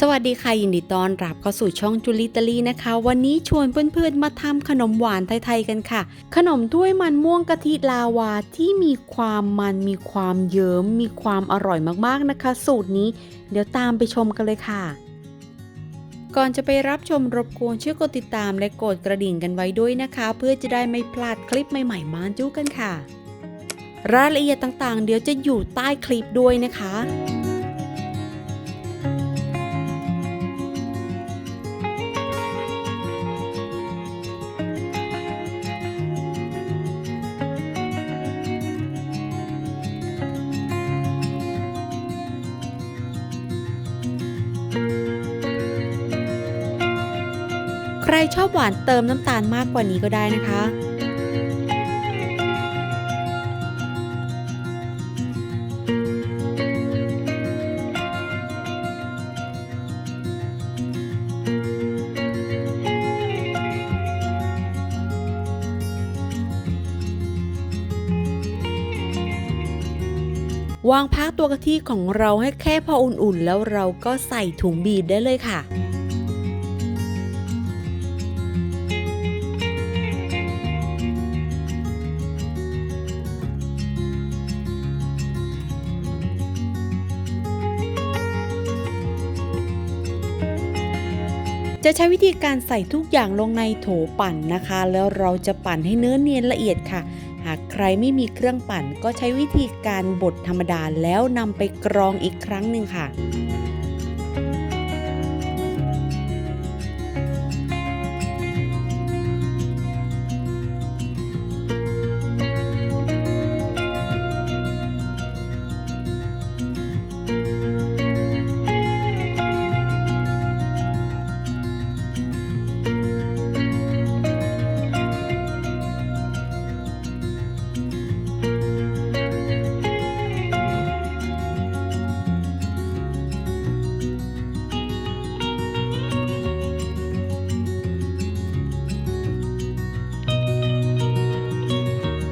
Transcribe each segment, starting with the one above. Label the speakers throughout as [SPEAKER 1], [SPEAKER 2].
[SPEAKER 1] สวัสดีค่ะยินดีต้อนรับเข้าสู่ช่องจุลิตาลีนะคะ วันนี้ชวนเพื่อนๆมาทำขนมหวานไทยๆกันค่ะ ขนมถ้วยมันม่วงกะทิลาวาที่มีความมันมีความเยิ้มมีความอร่อยมากๆนะคะ สูตรนี้ เดี๋ยวตามไปชมกันเลยค่ะ ก่อนจะไปรับชมรบกวนช่วยกดติดตามและกดกระดิ่งกันไว้ด้วยนะคะ เพื่อจะได้ไม่พลาดคลิปใหม่ๆมาจู้กันค่ะ รายละเอียดต่างๆ เดี๋ยวจะอยู่ใต้คลิปด้วยนะคะ ชอบหวานเติมน้ำตาลมากกว่านี้ก็ได้นะคะ วางพักตัวกะทิของเราให้แค่พออุ่นๆ แล้วเราก็ใส่ถุงบีบได้เลยค่ะ จะใช้วิธีการใส่ทุกอย่างลงในโถปั่นนะคะ แล้วเราจะปั่นให้เนื้อเนียนละเอียดค่ะ หากใครไม่มีเครื่องปั่นก็ใช้วิธีการบดธรรมดาแล้วนำไปกรองอีกครั้งหนึ่งค่ะ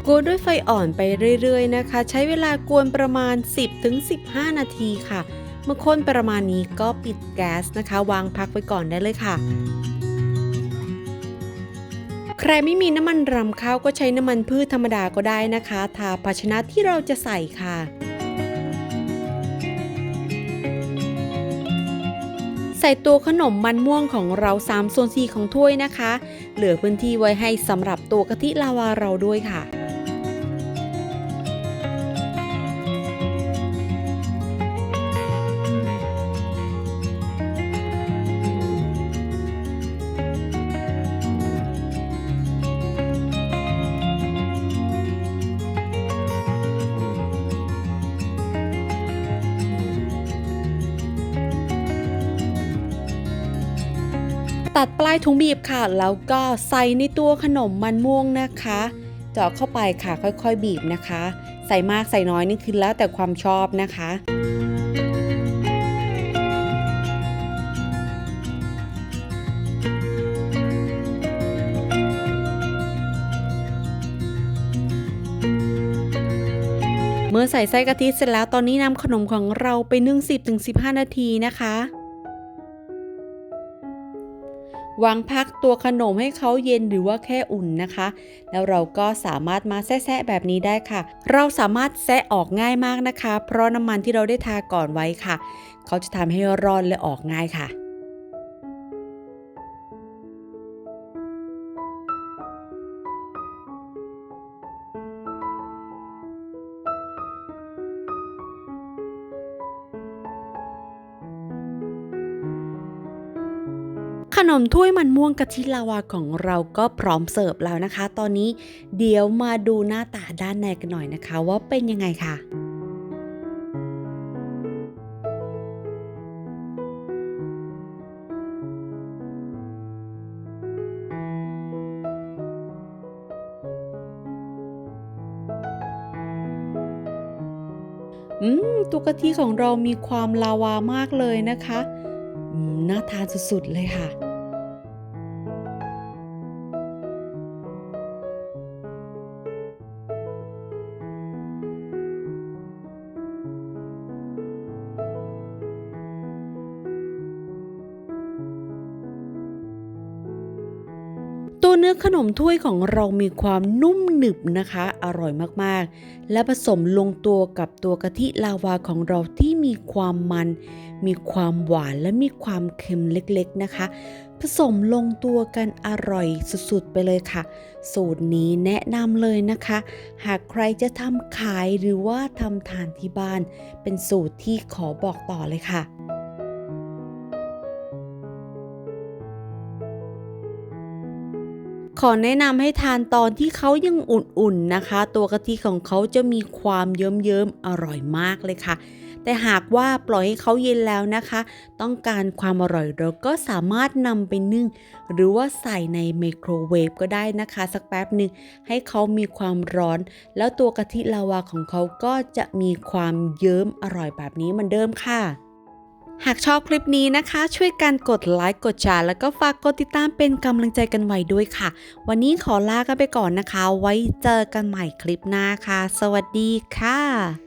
[SPEAKER 1] กวนด้วยไฟอ่อนไปเรื่อยๆนะคะ ใช้เวลากวนประมาณ 10-15 นาทีค่ะ เมื่อข้นประมาณนี้ก็ปิดแก๊สนะคะ วางพักไว้ก่อนได้เลยค่ะใครไม่มีน้ำมันรำข้าวก็ใช้น้ำมันพืชธรรมดาก็ได้นะคะ ทาภาชนะที่เราจะใส่ค่ะ ใส่ตัวขนมมันม่วงของเรา3ส่วน4ของถ้วยนะคะ เหลือพื้นที่ไว้ให้สำหรับตัวกะทิลาวาเราด้วยค่ะ ตัดปลายถุงบีบค่ะ แล้วก็ใส่ในตัวขนมมันม่วงนะคะเจาะเข้าไปค่ะค่อยๆบีบนะคะ ใส่มากใส่น้อยนี่คือแล้วแต่ความชอบนะคะเมื่อใส่ไส้กะทิเสร็จแล้วตอนนี้นำขนมของเราไปนึ่ง10-15 นาทีนะคะ วางพักตัวขนมให้เขาเย็นหรือว่าแค่อุ่นนะคะ แล้วเราก็สามารถมาแซะแบบนี้ได้ค่ะ เราสามารถแซะออกง่ายมากนะคะ เพราะน้ำมันที่เราได้ทาก่อนไว้ค่ะ เขาจะทำให้ร่อนและออกง่ายค่ะ ขนมถ้วยมันม่วงกะทิลาวาของเราก็พร้อมเสิร์ฟแล้วนะคะ ตอนนี้เดี๋ยวมาดูหน้าตาด้านในกันหน่อยนะคะ ว่าเป็นยังไงค่ะอืมตัวกะทิของเรามีความลาวามากเลยนะคะ น่าทานสุดๆเลยค่ะ ตัวเนื้อขนมถ้วยของเรามีความนุ่มหนึบนะคะ อร่อยมากๆ และผสมลงตัวกับตัวกะทิลาวาของเราที่มีความมัน มีความหวานและมีความเค็มเล็กๆนะคะ ผสมลงตัวกันอร่อยสุดๆไปเลยค่ะ สูตรนี้แนะนำเลยนะคะ หากใครจะทำขายหรือว่าทำทานที่บ้าน เป็นสูตรที่ขอบอกต่อเลยค่ะ อแนะนำให้ทานตอนที่เขายังอุ่นๆนะคะ ตัวกะทิของเขาจะมีความเยิ้มๆอร่อยมากเลยค่ะ แต่หากว่าปล่อยให้เขาเย็นแล้วนะคะ ต้องการความอร่อยเราก็สามารถนำไปนึ่ง หรือว่าใส่ในไมโครเวฟก็ได้นะคะ สักแป๊บหนึ่งให้เขามีความร้อน แล้วตัวกะทิลาวาของเขาก็จะมีความเยิ้มอร่อยแบบนี้เหมือนเดิมค่ะ หากชอบคลิปนี้นะคะ ช่วยกันกดไลค์กดแชร์แล้วก็ฝากกดติดตามเป็นกำลังใจกันไว้ด้วยค่ะ วันนี้ขอลากันไปก่อนนะคะ ไว้เจอกันใหม่คลิปหน้าค่ะ สวัสดีค่ะ